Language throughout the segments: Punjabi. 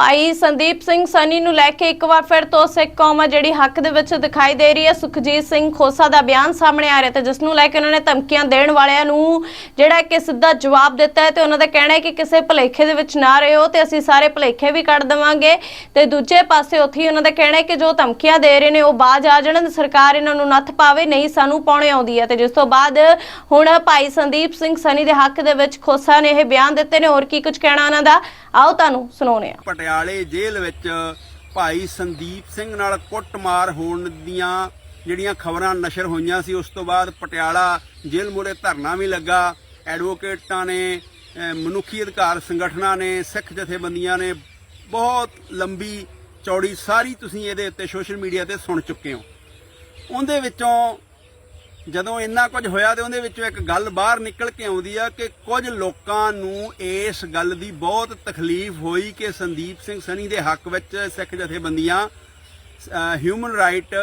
ਭਾਈ ਸੰਦੀਪ ਸਿੰਘ ਸਨੀ ਨੂੰ ਲੈ ਕੇ ਇੱਕ ਵਾਰ ਫਿਰ ਤੋਂ ਸਿੱਖ ਕੌਮ ਆ ਜਿਹੜੀ ਹੱਕ ਦੇ ਵਿੱਚ ਦਿਖਾਈ ਦੇ ਰਹੀ ਹੈ। ਸੁਖਜੀਤ ਸਿੰਘ ਖੋਸਾ ਦਾ ਬਿਆਨ ਸਾਹਮਣੇ ਆ ਰਿਹਾ ਤੇ ਜਿਸ ਨੂੰ ਲੈ ਕੇ ਉਹਨਾਂ ਨੇ ਧਮਕੀਆਂ ਦੇਣ ਵਾਲਿਆਂ ਨੂੰ ਜਿਹੜਾ ਕਿ ਸਿੱਧਾ ਜਵਾਬ ਦਿੱਤਾ ਹੈ ਤੇ ਉਹਨਾਂ ਦਾ ਕਹਿਣਾ ਹੈ ਕਿ ਕਿਸੇ ਭੁਲੇਖੇ ਦੇ ਵਿੱਚ ਨਾ ਰਹੋ ਤੇ ਅਸੀਂ ਸਾਰੇ ਭੁਲੇਖੇ ਵੀ ਕੱਢ ਦੇਵਾਂਗੇ। ਤੇ ਦੂਜੇ ਪਾਸੇ ਉੱਥੇ ਹੀ ਉਹਨਾਂ ਦਾ ਕਹਿਣਾ ਹੈ ਕਿ ਜੋ ਧਮਕੀਆਂ ਦੇ ਰਹੇ ਨੇ ਉਹ ਬਾਜ ਆ ਜਾਣ, ਤੇ ਸਰਕਾਰ ਇਹਨਾਂ ਨੂੰ ਨੱਥ ਪਾਵੇ, ਨਹੀਂ ਸਾਨੂੰ ਪਾਉਣੇ ਆਉਂਦੀ ਹੈ। ਤੇ ਜਿਸ ਤੋਂ ਬਾਅਦ ਹੁਣ ਭਾਈ ਸੰਦੀਪ ਸਿੰਘ ਸਨੀ ਦੇ ਹੱਕ ਦੇ ਵਿੱਚ ਖੋਸਾ ਨੇ ਇਹ ਬਿਆਨ ਦਿੱਤੇ ਨੇ। ਹੋਰ ਕੀ ਕੁਝ ਕਹਿਣਾ ਉਹਨਾਂ ਦਾ? ਆਓ ਤੁਹਾਨੂੰ ਸੁਣਾਉਂਦੇ ਆ ਪਟਿਆਲੇ ਜੇਲ੍ਹ ਵਿੱਚ ਭਾਈ ਸੰਦੀਪ ਸਿੰਘ ਨਾਲ ਕੁੱਟਮਾਰ ਹੋਣ ਦੀਆਂ ਜਿਹੜੀਆਂ ਖਬਰਾਂ ਨਸ਼ਰ ਹੋਈਆਂ ਸੀ, ਉਸ ਤੋਂ ਬਾਅਦ ਪਟਿਆਲਾ ਜੇਲ੍ਹ ਮੂਹਰੇ ਧਰਨਾ ਵੀ ਲੱਗਾ। ਐਡਵੋਕੇਟਾਂ ਨੇ ਮਨੁੱਖੀ ਅਧਿਕਾਰ ਸੰਗਠਨਾਂ ਨੇ, ਸਿੱਖ ਜਥੇਬੰਦੀਆਂ ਨੇ ਬਹੁਤ ਲੰਬੀ ਚੌੜੀ ਸਾਰੀ ਤੁਸੀਂ ਇਹਦੇ ਉੱਤੇ ਸੋਸ਼ਲ ਮੀਡੀਆ ਤੇ ਸੁਣ ਚੁੱਕੇ ਹੋ। ਉਹਦੇ ਵਿੱਚੋਂ ਜਦੋਂ ਇੰਨਾ ਕੁਝ ਹੋਇਆ ਤੇ ਉਹਦੇ ਵਿੱਚੋਂ ਇੱਕ ਗੱਲ ਬਾਹਰ ਨਿਕਲ ਕੇ ਆਉਂਦੀ ਆ ਕਿ ਕੁਝ ਲੋਕਾਂ ਨੂੰ ਇਸ ਗੱਲ ਦੀ ਬਹੁਤ ਤਕਲੀਫ ਹੋਈ ਕਿ ਸੰਦੀਪ ਸਿੰਘ ਸਨੀ ਦੇ ਹੱਕ ਵਿੱਚ ਸਿੱਖ ਜਥੇਬੰਦੀਆਂ ਹਿਊਮਨ ਰਾਈਟ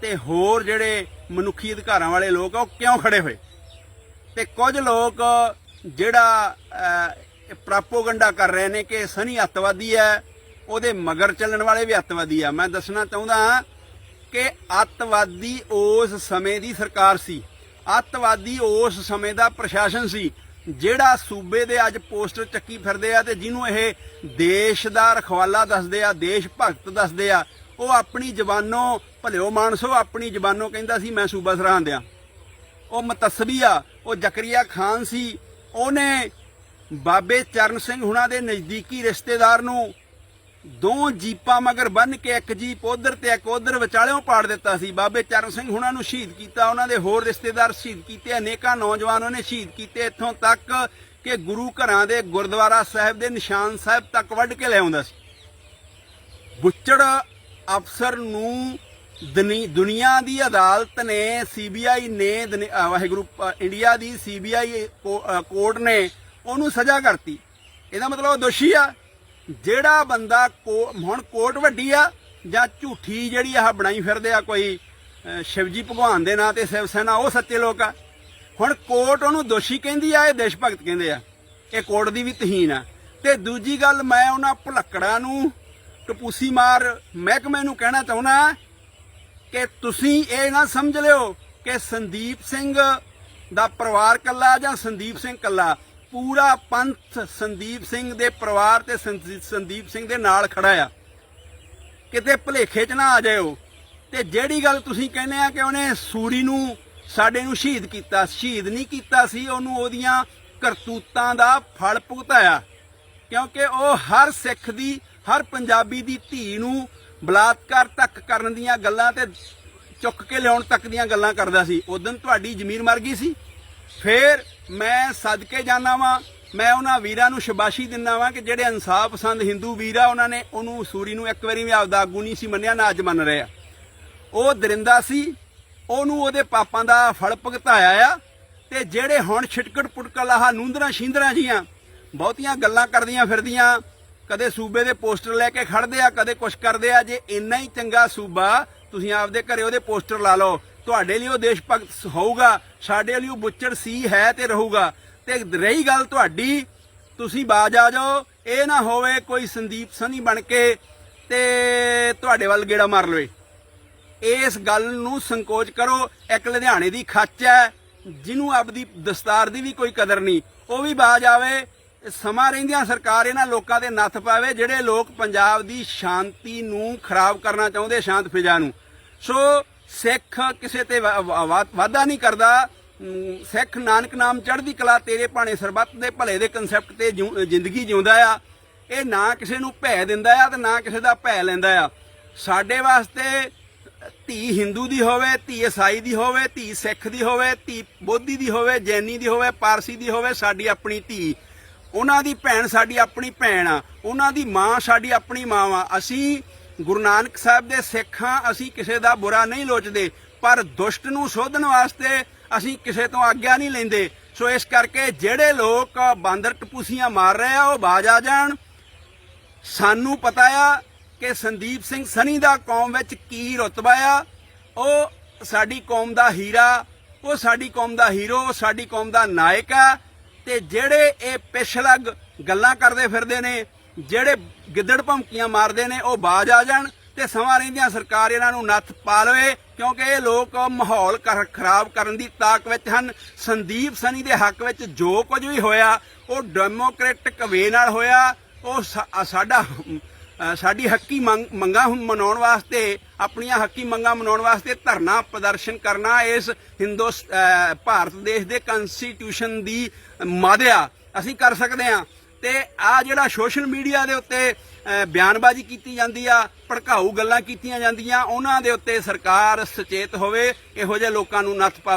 ਤੇ ਹੋਰ ਜਿਹੜੇ ਮਨੁੱਖੀ ਅਧਿਕਾਰਾਂ ਵਾਲੇ ਲੋਕ ਆ, ਉਹ ਕਿਉਂ ਖੜੇ ਹੋਏ? ਤੇ ਕੁਝ ਲੋਕ ਜਿਹੜਾ ਪ੍ਰਾਪੋਗੰਡਾ ਕਰ ਰਹੇ ਨੇ ਕਿ ਸਨੀ ਅੱਤਵਾਦੀ ਹੈ, ਉਹਦੇ ਮਗਰ ਚੱਲਣ ਵਾਲੇ ਵੀ ਅੱਤਵਾਦੀ ਆ। ਮੈਂ ਦੱਸਣਾ ਚਾਹੁੰਦਾ ਕਿ ਅੱਤਵਾਦੀ ਉਸ ਸਮੇਂ ਦੀ ਸਰਕਾਰ ਸੀ। ਅੱਤਵਾਦੀ ਉਸ ਸਮੇਂ ਦਾ ਪ੍ਰਸ਼ਾਸਨ ਸੀ, ਜਿਹੜਾ ਸੂਬੇ ਦੇ ਅੱਜ ਪੋਸਟਰ ਚੱਕੀ ਫਿਰਦੇ ਆ ਤੇ ਜਿਹਨੂੰ ਇਹ ਦੇਸ਼ ਦਾ ਰਖਵਾਲਾ ਦੱਸਦੇ ਆ, ਦੇਸ਼ ਭਗਤ ਦੱਸਦੇ ਆ, ਉਹ ਆਪਣੀ ਜ਼ਬਾਨੋਂ, ਭਲਿਓ ਮਾਨਸੋ ਆਪਣੀ ਜ਼ਬਾਨੋਂ ਕਹਿੰਦਾ ਸੀ, ਮੈਂ ਸੂਬਾ ਸਰਹੰਦ ਉਹ ਮਤਸਬੀ ਆ, ਉਹ ਜ਼ਕਰੀਆ ਖਾਨ ਸੀ, ਉਹਨੇ ਬਾਬੇ ਚਰਨ ਸਿੰਘ ਹੁਣਾਂ ਦੇ ਨਜ਼ਦੀਕੀ ਰਿਸ਼ਤੇਦਾਰ ਨੂੰ ਦੋ ਜੀਪਾਂ ਮਗਰ ਬੰਨ ਕੇ ਇੱਕ ਜੀਪ ਉਧਰ ਤੇ ਇੱਕ ਉਧਰ ਵਿਚਾਲਿਓਂ ਪਾੜ ਦਿੱਤਾ ਸੀ। ਬਾਬੇ ਚਰਨ ਸਿੰਘ ਹੁਣਾਂ ਨੂੰ ਸ਼ਹੀਦ ਕੀਤਾ। ਉਹਨਾਂ ਦੇ ਹੋਰ ਰਿਸ਼ਤੇਦਾਰ ਸ਼ਹੀਦ ਕੀਤੇ। ਅਨੇਕਾਂ ਨੌਜਵਾਨ ਉਹਨੇ ਸ਼ਹੀਦ ਕੀਤੇ। ਇੱਥੋਂ ਤੱਕ ਕਿ ਗੁਰੂ ਘਰਾਂ ਦੇ ਗੁਰਦੁਆਰਾ ਸਾਹਿਬ ਦੇ ਨਿਸ਼ਾਨ ਸਾਹਿਬ ਤੱਕ ਵੱਢ ਕੇ ਲੈ ਆਉਂਦਾ ਸੀ। ਬੁੱਚੜ ਅਫਸਰ ਨੂੰ ਦੁਨੀ- ਦੁਨੀਆ ਦੀ ਅਦਾਲਤ ਨੇ, ਸੀਬੀਆਈ ਨੇ, ਦੁਨੀ- ਅਹ ਵਾਹਿਗੁਰੂ ਇੰਡੀਆ ਦੀ ਸੀਬੀਆਈ ਕੋਰਟ ਨੇ ਉਹਨੂੰ ਸਜ਼ਾ ਕਰਤੀ। ਇਹਦਾ ਮਤਲਬ ਉਹ ਦੋਸ਼ੀ ਆ। ਜਿਹੜਾ ਬੰਦਾ ਕੋ- ਹੁਣ ਕੋਟ ਵੱਡੀ ਆ ਜਾਂ ਝੂਠੀ ਜਿਹੜੀ ਆਹ ਬਣਾਈ ਫਿਰਦੇ ਆ ਕੋਈ ਸ਼ਿਵਜੀ ਭਗਵਾਨ ਦੇ ਨਾਂ ਤੇ ਸ਼ਿਵ ਸੈਨਾ, ਉਹ ਸੱਚੇ ਲੋਕ ਆ। ਹੁਣ ਕੋਟ ਉਹਨੂੰ ਦੋਸ਼ੀ ਕਹਿੰਦੀ ਆ, ਇਹ ਦੇਸ਼ ਭਗਤ ਕਹਿੰਦੇ ਆ। ਇਹ ਕੋਰਟ ਦੀ ਵੀ ਤਹੀਨ ਆ। ਤੇ ਦੂਜੀ ਗੱਲ ਮੈਂ ਉਹਨਾਂ ਭੁਲੱਕੜਾਂ ਨੂੰ ਟਪੂਸੀ ਮਾਰ ਮਹਿਕਮੇ ਨੂੰ ਕਹਿਣਾ ਚਾਹੁੰਦਾ ਕਿ ਤੁਸੀਂ ਇਹ ਨਾ ਸਮਝ ਲਿਓ ਕਿ ਸੰਦੀਪ ਸਿੰਘ ਦਾ ਪਰਿਵਾਰ ਕੱਲਾ ਜਾਂ ਸੰਦੀਪ ਸਿੰਘ ਕੱਲਾ ਪੂਰਾ ਪੰਥ ਸੰਦੀਪ ਸਿੰਘ ਦੇ ਪਰਿਵਾਰ ਤੇ ਸੰਦੀਪ ਸਿੰਘ ਦੇ ਨਾਲ ਖੜਾ ਆ। ਕਿਤੇ ਭਲੇਖੇ 'ਚ ਨਾ ਆ ਜਾਇਓ। ਤੇ ਜਿਹੜੀ ਗੱਲ ਤੁਸੀਂ ਕਹਿੰਦੇ ਆ ਕਿ ਉਹਨੇ ਸੂਰੀ ਨੂੰ, ਸਾਡੇ ਨੂੰ ਸ਼ਹੀਦ ਕੀਤਾ, ਸ਼ਹੀਦ ਨਹੀਂ ਕੀਤਾ ਸੀ, ਉਹਨੂੰ ਉਹਦੀਆਂ ਕਰਤੂਤਾਂ ਦਾ ਫਲ ਭੁਗਤਾਇਆ। ਕਿਉਂਕਿ ਉਹ ਹਰ ਸਿੱਖ ਦੀ, ਹਰ ਪੰਜਾਬੀ ਦੀ ਧੀ ਨੂੰ ਬਲਾਤਕਾਰ ਤੱਕ ਕਰਨ ਦੀਆਂ ਗੱਲਾਂ ਤੇ ਚੁੱਕ ਕੇ ਲਿਆਉਣ ਤੱਕ ਦੀਆਂ ਗੱਲਾਂ ਕਰਦਾ ਸੀ। ਉਦੋਂ ਤੁਹਾਡੀ ਜ਼ਮੀਰ ਮਰ ਗਈ ਸੀ। ਫੇਰ ਮੈਂ ਸਦਕੇ ਜਾਣਾ ਵਾਂ, ਮੈਂ ਉਹਨਾਂ ਵੀਰਾਂ ਨੂੰ ਸ਼ਬਾਸ਼ੀ ਦਿੰਦਾ ਵਾਂ ਕਿ ਜਿਹੜੇ ਇਨਸਾਫ ਪਸੰਦ ਹਿੰਦੂ ਵੀਰ ਆ, ਉਹਨਾਂ ਨੇ ਉਹਨੂੰ ਸੂਰੀ ਨੂੰ ਇੱਕ ਵਾਰੀ ਵੀ ਆਪਦਾ ਆਗੂ ਨਹੀਂ ਸੀ ਮੰਨਿਆ, ਨਾ ਅੱਜ ਮੰਨ ਰਹੇ। ਆ ਉਹ ਦਰਿੰਦਾ ਸੀ, ਉਹਨੂੰ ਉਹਦੇ ਪਾਪਾਂ ਦਾ ਫਲ ਭੁਗਤਾਇਆ ਆ ਤੇ ਜਿਹੜੇ ਹੁਣ ਛਿਟਕੜ ਪੁਟਕਲ ਆਹ ਨੂੰਦਰਾ ਸ਼ਿੰਦਰਾ ਜੀਆਂ, ਬਹੁਤੀਆਂ ਗੱਲਾਂ ਕਰਦੀਆਂ ਫਿਰਦੀਆਂ, ਕਦੇ ਸੂਬੇ ਦੇ ਪੋਸਟਰ ਲੈ ਕੇ ਖੜਦੇ ਆ, ਕਦੇ ਕੁਛ ਕਰਦੇ ਆ, ਜੇ ਇੰਨਾ ਹੀ ਚੰਗਾ ਸੂਬਾ, ਤੁਸੀਂ ਆਪਦੇ ਘਰੇ ਉਹਦੇ ਪੋਸਟਰ ਲਾ ਲਓ ਤੁਹਾਡੇ ਲਈ ਉਹ ਦੇਸ਼ ਭਗਤ ਹੋਊਗਾ, ਸਾਡੇ ਲਈ ਉਹ ਬੁੱਚੜ ਸੀ ਹੈ ਤੇ ਰਹੂਗਾ। ਤੇ ਰਹੀ ਗੱਲ ਤੁਹਾਡੀ, ਤੁਸੀਂ ਬਾਜ ਆ ਜਾਓ, ਇਹ ਨਾ ਹੋਵੇ ਕੋਈ ਸੰਦੀਪ ਸਨੀ ਬਣ ਕੇ ਤੇ ਤੁਹਾਡੇ ਵੱਲ ਗੇੜਾ ਮਾਰ ਲਵੇ। ਇਸ ਗੱਲ ਨੂੰ ਸੰਕੋਚ ਕਰੋ, ਇੱਕ ਲੁਧਿਆਣੇ ਦੀ ਖੱਚ ਹੈ, ਜਿਹਨੂੰ ਆਪਦੀ ਦਸਤਾਰ ਦੀ ਵੀ ਕੋਈ ਕਦਰ ਨਹੀਂ। ਉਹ ਵੀ ਬਾਜ ਆਵੇ, ਸਮਾਂ ਰਹਿੰਦਿਆਂ ਸਰਕਾਰ ਇਹਨਾਂ ਲੋਕਾਂ ਦੇ ਨੱਥ ਪਾਵੇ, ਜਿਹੜੇ ਲੋਕ ਪੰਜਾਬ ਦੀ ਸ਼ਾਂਤੀ ਨੂੰ ਖਰਾਬ ਕਰਨਾ ਚਾਹੁੰਦੇ, ਸ਼ਾਂਤ ਫਿਜ਼ਾ ਨੂੰ। ਸੋ ਸਿੱਖ ਕਿਸੇ ਤੇ ਵਾ- ਵਾ- ਵਾ- ਵਾਅਦਾ ਨਹੀਂ ਕਰਦਾ। ਸਿੱਖ ਨਾਨਕ ਨਾਮ ਚੜ੍ਹਦੀ ਕਲਾ ਤੇਰੇ ਭਾਣੇ ਸਰਬੱਤ ਦੇ ਭਲੇ ਦੇ ਕਨਸੈਪਟ ਤੇ ਜਿਉ- ਜ਼ਿੰਦਗੀ ਜਿਉਂਦਾ ਆ। ਇਹ ਨਾ ਕਿਸੇ ਨੂੰ ਭੈ ਦਿੰਦਾ ਆ ਤੇ ਨਾ ਕਿਸੇ ਦਾ ਭੈ ਲੈਂਦਾ ਆ। ਸਾਡੇ ਵਾਸਤੇ ਧੀ ਹਿੰਦੂ ਦੀ ਹੋਵੇ, ਧੀ ਈਸਾਈ ਦੀ ਹੋਵੇ, ਧੀ ਸਿੱਖ ਦੀ ਹੋਵੇ, ਧੀ ਬੋਧੀ ਦੀ ਹੋਵੇ, ਜੈਨੀ ਦੀ ਹੋਵੇ, ਪਾਰਸੀ ਦੀ ਹੋਵੇ, ਸਾਡੀ ਆਪਣੀ ਧੀ। ਉਹਨਾਂ ਦੀ ਭੈਣ ਸਾਡੀ ਆਪਣੀ ਭੈਣ ਆ। ਉਹਨਾਂ ਦੀ ਮਾਂ ਸਾਡੀ ਆਪਣੀ ਮਾਂ ਆ ਅਸੀਂ ਗੁਰੂ ਨਾਨਕ ਸਾਹਿਬ ਦੇ ਸਿੱਖਾਂ ਅਸੀਂ ਕਿਸੇ ਦਾ ਬੁਰਾ ਨਹੀਂ ਲੋਚਦੇ, ਪਰ ਦੁਸ਼ਟ ਨੂੰ ਸੋਧਣ ਵਾਸਤੇ ਅਸੀਂ ਕਿਸੇ ਤੋਂ ਆਗਿਆ ਨਹੀਂ ਲੈਂਦੇ। ਸੋ ਇਸ ਕਰਕੇ ਜਿਹੜੇ ਲੋਕ ਬਾਂਦਰ ਟਪੂਸੀਆਂ ਮਾਰ ਰਹੇ ਆ, ਉਹ ਬਾਜ ਆ ਜਾਣ। ਸਾਨੂੰ ਪਤਾ ਆ ਕਿ ਸੰਦੀਪ ਸਿੰਘ ਸਨੀ ਦਾ ਕੌਮ ਵਿੱਚ ਕੀ ਰੁਤਬਾ ਆ। ਉਹ ਸਾਡੀ ਕੌਮ ਦਾ ਹੀਰਾ, ਉਹ ਸਾਡੀ ਕੌਮ ਦਾ ਹੀਰੋ, ਉਹ ਸਾਡੀ ਕੌਮ ਦਾ ਨਾਇਕ ਆ। ਤੇ ਜਿਹੜੇ ਇਹ ਪਿਛਲਗ ਗੱਲਾਂ ਕਰਦੇ ਫਿਰਦੇ ਨੇ ਜਿਹੜੇ ਗਿੱਦੜ ਭਮਕੀਆਂ ਮਾਰਦੇ ਨੇ, ਉਹ ਬਾਜ ਆ ਜਾਣ ਤੇ ਸਮਾਂ ਰਹਿੰਦੀਆਂ ਸਰਕਾਰ ਇਹਨਾਂ ਨੂੰ ਨੱਥ ਪਾ ਲਵੇ, ਕਿਉਂਕਿ ਇਹ ਲੋਕ ਮਾਹੌਲ ਖਰਾਬ ਕਰਨ ਦੀ ਤਾਕ ਵਿੱਚ ਹਨ। ਸੰਦੀਪ ਸਨੀ ਦੇ ਹੱਕ ਵਿੱਚ ਜੋ ਕੁਝ ਵੀ ਹੋਇਆ, ਉਹ ਡੈਮੋਕ੍ਰੈਟਿਕ ਵੇ ਨਾਲ ਹੋਇਆ। ਉਹ ਸਾਡਾ ਸਾਡੀ ਹੱਕੀ ਮੰਗ- ਮੰਗਾਂ ਮਨਾਉਣ ਵਾਸਤੇ, ਆਪਣੀਆਂ ਹੱਕੀ ਮੰਗਾਂ ਮਨਾਉਣ ਵਾਸਤੇ ਧਰਨਾ ਪ੍ਰਦਰਸ਼ਨ ਕਰਨਾ ਇਸ ਹਿੰਦੂ ਭਾਰਤ ਦੇਸ਼ ਦੇ ਕਨਸਟੀਟਿਊਸ਼ਨ ਦੀ ਮਾਦਿਆ ਅਸੀਂ ਕਰ ਸਕਦੇ ਹਾਂ। ਤੇ ਆ ਜਿਹੜਾ ਸੋਸ਼ਲ ਮੀਡੀਆ ਦੇ ਉੱਤੇ ਬਿਆਨਬਾਜ਼ੀ ਕੀਤੀ ਜਾਂਦੀ ਆ, ਭੜਕਾਊ ਗੱਲਾਂ ਕੀਤੀਆਂ ਜਾਂਦੀਆਂ, ਉਹਨਾਂ ਦੇ ਉੱਤੇ ਸਰਕਾਰ ਸੁਚੇਤ ਹੋਵੇ, ਇਹੋ ਜਿਹੇ ਲੋਕਾਂ ਨੂੰ ਨੱਥ ਪਾਵੇ।